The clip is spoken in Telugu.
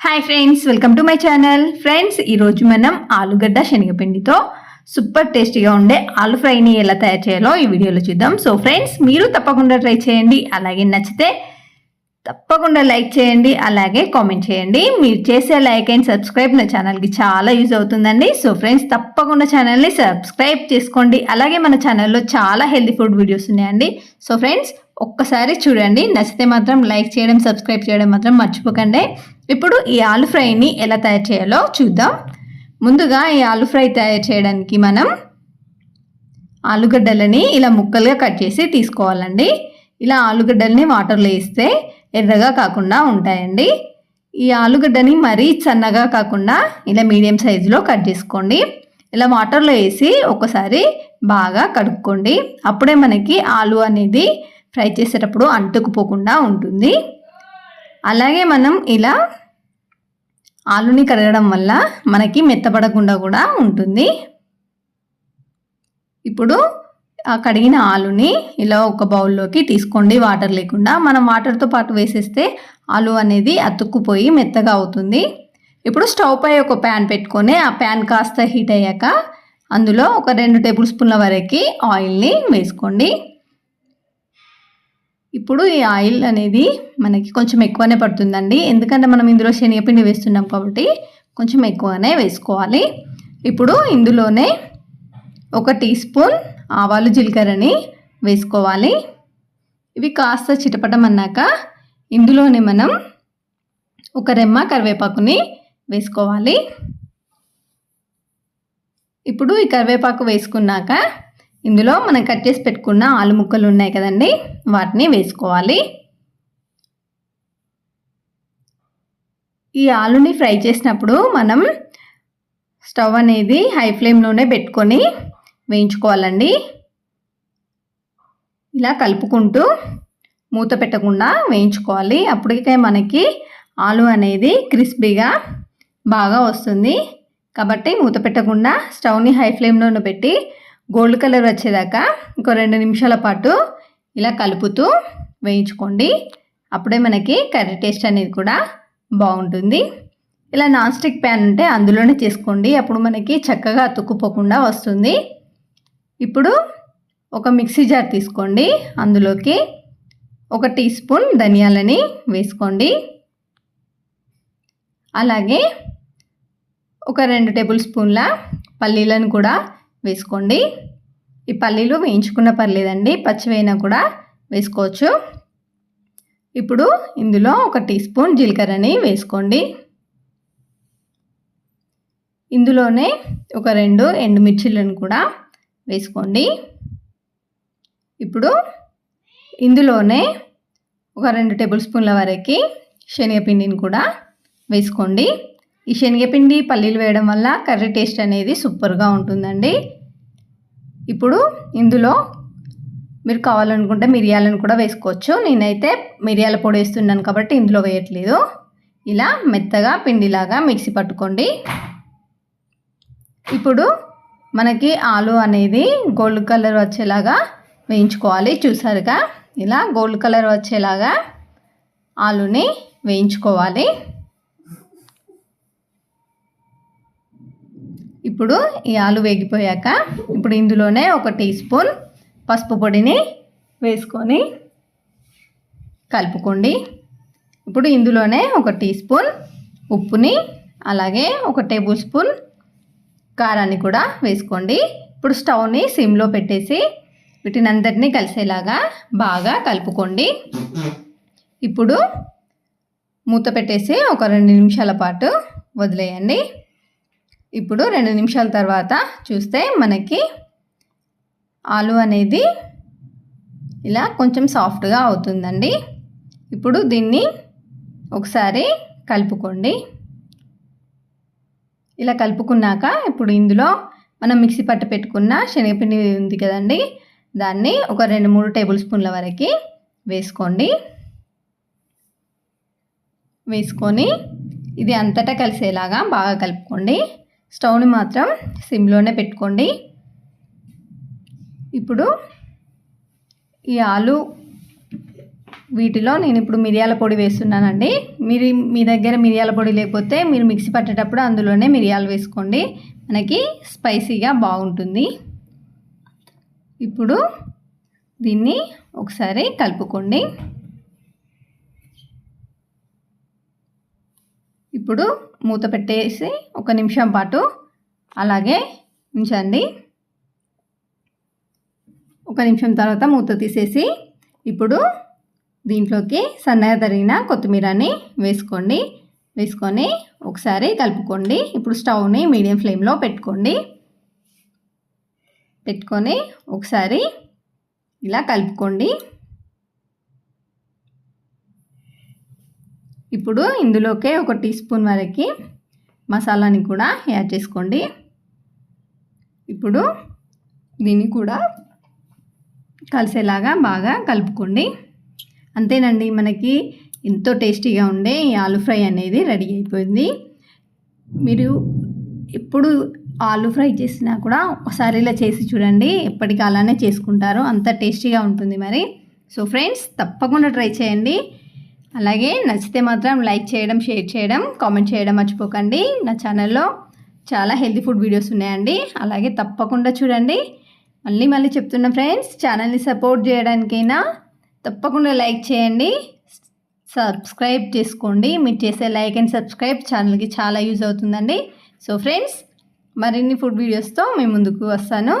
Hi friends welcome to my channel friends ఈరోజు మనం ఆలుగడ్డ శనగపిండితో సూపర్ టేస్టీగా ఉండే ఆలు ఫ్రైని ఎలా తయారు చేయాలో ఈ వీడియోలో చూద్దాం. సో ఫ్రెండ్స్ మీరు తప్పకుండా ట్రై చేయండి. అలాగే నచ్చితే తప్పకుండా లైక్ చేయండి అలాగే కామెంట్ చేయండి. మీరు చేసే లైక్ అండ్ సబ్స్క్రైబ్ నా ఛానల్కి చాలా యూజ్ అవుతుందండి. సో ఫ్రెండ్స్ తప్పకుండా ఛానల్ని సబ్స్క్రైబ్ చేసుకోండి. అలాగే మన ఛానల్లో చాలా హెల్తీ ఫుడ్ వీడియోస్ ఉన్నాయండి. సో ఫ్రెండ్స్ ఒక్కసారి చూడండి. నచ్చితే మాత్రం లైక్ చేయడం సబ్స్క్రైబ్ చేయడం మాత్రం మర్చిపోకండి. ఇప్పుడు ఈ ఆలు ఫ్రైని ఎలా తయారు చేయాలో చూద్దాం. ముందుగా ఈ ఆలు ఫ్రై తయారు చేయడానికి మనం ఆలుగడ్డలని ఇలా ముక్కలుగా కట్ చేసి తీసుకోవాలండి. ఇలా ఆలుగడ్డల్ని వాటర్లో వేస్తే ఎర్రగా కాకుండా ఉంటాయండి. ఈ ఆలుగడ్డని మరీ సన్నగా కాకుండా ఇలా మీడియం సైజులో కట్ చేసుకోండి. ఇలా వాటర్లో వేసి ఒకసారి బాగా కడుక్కోండి. అప్పుడే మనకి ఆలు అనేది ఫ్రై చేసేటప్పుడు అంటుకుపోకుండా ఉంటుంది. అలాగే మనం ఇలా ఆలుని కడగడం వల్ల మనకి మెత్తపడకుండా కూడా ఉంటుంది. ఇప్పుడు కడిగిన ఆలుని ఇలా ఒక బౌల్లోకి తీసుకోండి వాటర్ లేకుండా. మనం వాటర్తో పాటు వేసేస్తే ఆలు అనేది అతుక్కుపోయి మెత్తగా అవుతుంది. ఇప్పుడు స్టవ్ పై ఒక ప్యాన్ పెట్టుకొని ఆ ప్యాన్ కాస్త హీట్ అయ్యాక అందులో ఒక రెండు టేబుల్ స్పూన్ల వరకు ఆయిల్ని వేసుకోండి. ఇప్పుడు ఈ ఆయిల్ అనేది మనకి కొంచెం ఎక్కువనే పడుతుందండి. ఎందుకంటే మనం ఇందులో శనగపిండి వేస్తున్నాం కాబట్టి కొంచెం ఎక్కువనే వేసుకోవాలి. ఇప్పుడు ఇందులోనే ఒక టీ స్పూన్ ఆవాలు జీలకర్రని వేసుకోవాలి. ఇవి కాస్త చిటపటం అన్నాక ఇందులోనే మనం ఒక రెమ్మ కరివేపాకుని వేసుకోవాలి. ఇప్పుడు ఈ కరివేపాకు వేసుకున్నాక ఇందులో మనం కట్ చేసి పెట్టుకున్న ఆలు ముక్కలు ఉన్నాయి కదండి వాటిని వేసుకోవాలి. ఈ ఆలుని ఫ్రై చేసినప్పుడు మనం స్టవ్ అనేది హై ఫ్లేమ్లోనే పెట్టుకొని వేయించుకోవాలండి. ఇలా కలుపుకుంటూ మూత పెట్టకుండా వేయించుకోవాలి. అప్పటికే మనకి ఆలు అనేది క్రిస్పీగా బాగా వస్తుంది. కాబట్టి మూత పెట్టకుండా స్టవ్ని హై ఫ్లేమ్లోనే పెట్టి గోల్డ్ కలర్ వచ్చేదాకా ఇంకో రెండు నిమిషాల పాటు ఇలా కలుపుతూ వేయించుకోండి. అప్పుడే మనకి కర్రీ టేస్ట్ అనేది కూడా బాగుంటుంది. ఇలా నాన్ స్టిక్ ప్యాన్ ఉంటే అందులోనే చేసుకోండి. అప్పుడు మనకి చక్కగా అతుక్కుపోకుండా వస్తుంది. ఇప్పుడు ఒక మిక్సీ జార్ తీసుకోండి. అందులోకి ఒక టీ స్పూన్ ధనియాలని వేసుకోండి. అలాగే ఒక రెండు టేబుల్ స్పూన్ల పల్లీలను కూడా వేసుకోండి. ఈ పల్లీలు వేయించుకున్న పర్లేదండి పచ్చివైనా కూడా వేసుకోవచ్చు. ఇప్పుడు ఇందులో ఒక టీ స్పూన్ జీలకర్రని వేసుకోండి. ఇందులోనే ఒక రెండు ఎండుమిర్చిలను కూడా వేసుకోండి. ఇప్పుడు ఇందులోనే ఒక రెండు టేబుల్ స్పూన్ల వరకు శనగపిండిని కూడా వేసుకోండి. ఈ శనగపిండి పల్లీలు వేయడం వల్ల కర్రీ టేస్ట్ అనేది సూపర్గా ఉంటుందండి. ఇప్పుడు ఇందులో మీరు కావాలనుకుంటే మిరియాలను కూడా వేసుకోవచ్చు. నేనైతే మిరియాల పొడి వేస్తున్నాను కాబట్టి ఇందులో వేయట్లేదు. ఇలా మెత్తగా పిండిలాగా మిక్సీ పట్టుకోండి. ఇప్పుడు మనకి ఆలు అనేది గోల్డ్ కలర్ వచ్చేలాగా వేయించుకోవాలి. చూసారుగా? ఇలా గోల్డ్ కలర్ వచ్చేలాగా ఆలుని వేయించుకోవాలి. ఇప్పుడు ఈ ఆలు వేగిపోయాక ఇప్పుడు ఇందులోనే ఒక టీ స్పూన్ పసుపు పొడిని వేసుకొని కలుపుకోండి. ఇప్పుడు ఇందులోనే ఒక టీ స్పూన్ ఉప్పుని అలాగే ఒక టేబుల్ స్పూన్ కారాన్ని కూడా వేసుకోండి. ఇప్పుడు స్టవ్ని సిమ్లో పెట్టేసి వీటినందరినీ కలిసేలాగా బాగా కలుపుకోండి. ఇప్పుడు మూత పెట్టేసి ఒక రెండు నిమిషాల పాటు వదిలేయండి. ఇప్పుడు రెండు నిమిషాల తర్వాత చూస్తే మనకి ఆలు అనేది ఇలా కొంచెం సాఫ్ట్గా అవుతుందండి. ఇప్పుడు దీన్ని ఒకసారి కలుపుకోండి. ఇలా కలుపుకున్నాక ఇప్పుడు ఇందులో మనం మిక్సీ పట్టు పెట్టుకున్న శనగపిండి ఉంది కదండి. దాన్ని ఒక రెండు మూడు టేబుల్ స్పూన్ల వరకు వేసుకోండి. వేసుకొని ఇది అంతటా కలిసేలాగా బాగా కలుపుకోండి. స్టవ్ని మాత్రం సిమ్లోనే పెట్టుకోండి. ఇప్పుడు ఈ ఆలు వీటిలో నేను ఇప్పుడు మిరియాల పొడి వేస్తున్నానండి. మీరు మీ దగ్గర మిరియాల పొడి లేకపోతే మీరు మిక్సీ పట్టేటప్పుడు అందులోనే మిరియాలు వేసుకోండి. మనకి స్పైసీగా బాగుంటుంది. ఇప్పుడు దీన్ని ఒకసారి కలుపుకోండి. ఇప్పుడు మూత పెట్టేసి ఒక నిమిషం పాటు అలాగే ఉంచండి. ఒక నిమిషం తర్వాత మూత తీసేసి ఇప్పుడు దీంట్లోకి సన్నగా తరిగిన కొత్తిమీరని వేసుకోండి. వేసుకొని ఒకసారి కలుపుకోండి. ఇప్పుడు స్టవ్ని మీడియం ఫ్లేమ్లో పెట్టుకోండి. పెట్టుకొని ఒకసారి ఇలా కలుపుకోండి. ఇప్పుడు ఇందులోకే ఒక టీ స్పూన్ వరకు మసాలాని కూడా యాడ్ చేసుకోండి. ఇప్పుడు దీన్ని కూడా కలిసేలాగా బాగా కలుపుకోండి. అంతేనండి మనకి ఎంతో టేస్టీగా ఉండే ఈ ఆలు ఫ్రై అనేది రెడీ అయిపోయింది. మీరు ఎప్పుడు ఆలు ఫ్రై చేసినా కూడా ఒకసారి ఇలా చేసి చూడండి ఎప్పటికీ అలానే చేసుకుంటారు అంత టేస్టీగా ఉంటుంది మరి. సో ఫ్రెండ్స్ తప్పకుండా ట్రై చేయండి. అలాగే నచ్చితే మాత్రం లైక్ చేయడం షేర్ చేయడం కామెంట్ చేయడం మర్చిపోకండి. నా ఛానల్లో చాలా హెల్తీ ఫుడ్ వీడియోస్ ఉన్నాయండి. అలాగే తప్పకుండా చూడండి. మళ్ళీ మళ్ళీ చెప్తున్నా ఫ్రెండ్స్ ఛానల్ని సపోర్ట్ చేయడానికైనా తప్పకుండా లైక్ చేయండి. సబ్స్క్రైబ్ చేసుకోండి. మీరు చేసే లైక్ అండ్ సబ్స్క్రైబ్ ఛానల్కి చాలా యూజ్ అవుతుందండి. సో ఫ్రెండ్స్ మరిన్ని ఫుడ్ వీడియోస్తో మేము ముందుకు వస్తాను.